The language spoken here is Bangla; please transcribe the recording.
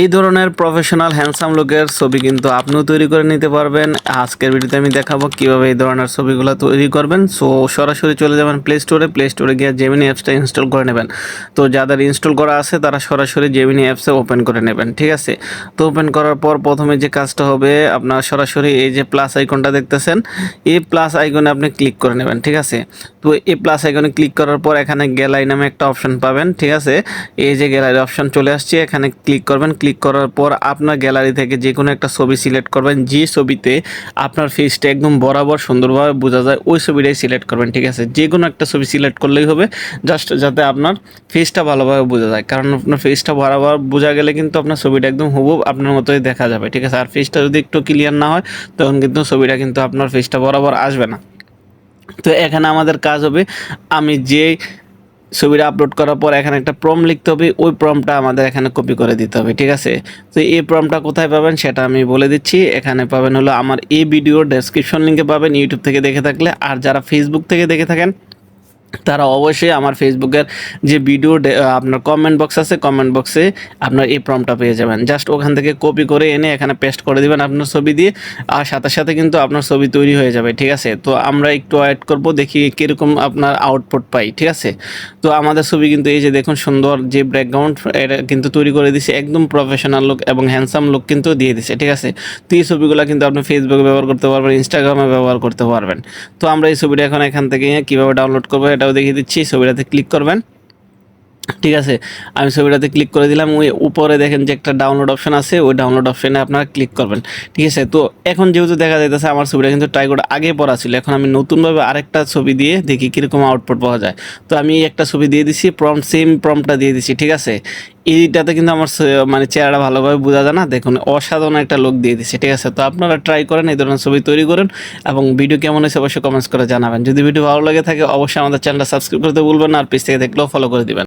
এই ধরনের প্রফেশনাল হ্যান্ডসাম লুকের ছবি কিন্তু আপনিও তৈরি করে নিতে পারবেন। আজকের ভিডিওতে আমি দেখাবো কীভাবে এই ধরনের ছবিগুলো তৈরি করবেন। সো সরাসরি চলে যাবেন প্লে স্টোরে প্লে স্টোরে গিয়ে জেমিনি অ্যাপসটা ইনস্টল করে নেবেন। তো যাদের ইনস্টল করা আছে, তারা সরাসরি জেমিনি অ্যাপসে ওপেন করে নেবেন, ঠিক আছে? তো ওপেন করার পর প্রথমে যে কাজটা হবে, আপনার সরাসরি এই যে প্লাস আইকনটা দেখতেছেন, এই প্লাস আইকনে আপনি ক্লিক করে নেবেন, ঠিক আছে? তো এই প্লাস আইকনে ক্লিক করার পর এখানে গ্যালারি নামে একটা অপশন পাবেন, ঠিক আছে? এই যে গ্যালারি অপশন চলে আসছে, এখানে ক্লিক করবেন ক্লিক করার পর আপনার গ্যালারি থেকে যে কোনো একটা ছবি সিলেক্ট করবেন। যে ছবিতে আপনার ফেসটা একদম বরাবর সুন্দরভাবে বোঝা যায়, ওই ছবিটাই সিলেক্ট করবেন, ঠিক আছে? যে কোনো একটা ছবি সিলেক্ট করলেই হবে জাস্ট যাতে আপনার ফেসটা ভালোভাবে বোঝা যায়। কারণ আপনার ফেসটা বরাবর বোঝা গেলে কিন্তু আপনার ছবিটা একদম হুবহু আপনার মতোই দেখা যাবে, ঠিক আছে? আর ফেসটা যদি একটু ক্লিয়ার না হয়, তখন কিন্তু ছবিটা কিন্তু আপনার ফেসটা বরাবর আসবে না। তো এখানে আমাদের কাজ হবে, আমি যে ছবিটা আপলোড করার পর এখানে একটা প্রম লিখতে হবে, ওই প্রমটা আমাদের এখানে কপি করে দিতে হবে, ঠিক আছে? তো এই প্রমটা কোথায় পাবেন সেটা আমি বলে দিচ্ছি, এখানে পাবেন হলো আমার এই ভিডিও ডেসক্রিপশন লিঙ্কে পাবেন ইউটিউব থেকে দেখে থাকলে, আর যারা ফেসবুক থেকে দেখে থাকেন তারা অবশ্যই আমার ফেসবুকের যে ভিডিও আপনার কমেন্ট বক্স আছে কমেন্ট বক্সে আপনার এই প্রমটা পেয়ে যাবেন। জাস্ট ওখান থেকে কপি করে এনে এখানে পেস্ট করে দিবেন আপনার ছবি দিয়ে, আর সাথে সাথে কিন্তু আপনার ছবি তৈরি হয়ে যাবে, ঠিক আছে? তো আমরা একটু অ্যাড করব, দেখি কীরকম আপনার আউটপুট পাই, ঠিক আছে? তো আমাদের ছবি কিন্তু এই যে দেখুন সুন্দর যে ব্যাকগ্রাউন্ড এটা কিন্তু তৈরি করে দিছে, একদম প্রফেশনাল লুক এবং হ্যান্ডসাম লুক কিন্তু দিয়ে দিছে, ঠিক আছে? তো এই ছবিগুলো কিন্তু আপনি ফেসবুকে ব্যবহার করতে পারবেন ইনস্টাগ্রামে ব্যবহার করতে পারবেন। তো আমরা এই ছবিটা এখন এখান থেকে কীভাবে ডাউনলোড করব এটাও দেখিয়ে দিচ্ছি। ছবিটাতে ক্লিক করবেন। ঠিক আছে, আমি ছবিটাতে ক্লিক করে দিলাম, ওই উপরে দেখেন যে একটা ডাউনলোড অপশন আছে, ওই ডাউনলোড অপশনে আপনারা ক্লিক করবেন। ঠিক আছে, তো এখন যেহেতু দেখা যাইতেছে আমার ছবিটা কিন্তু ট্রাইকোড আগে পড়া ছিল, এখন আমি নতুনভাবে আরেকটা ছবি দিয়ে দেখি কীরকম আউটপুট পাওয়া যায়। তো আমি একটা ছবি দিয়ে দিছি প্রম সেম প্রমটা দিয়ে দিছি, ঠিক আছে? এইটাতে কিন্তু আমার মানে চেহারা ভালোভাবে বোঝা যায় না, দেখুন অসাধারণ একটা লোক দিয়ে দিচ্ছে ঠিক আছে? তো আপনারা ট্রাই করেন, এই ধরনের ছবি তৈরি করেন এবং ভিডিও কেমন হয়েছে অবশ্যই কমেন্টস করে জানাবেন। যদি ভিডিও ভালো লাগে থাকে, অবশ্যই আমাদের চ্যানেলটা সাবস্ক্রাইব করতে ভুলবেন আর পেজ থেকে দেখলেও ফলো করে দিবেন।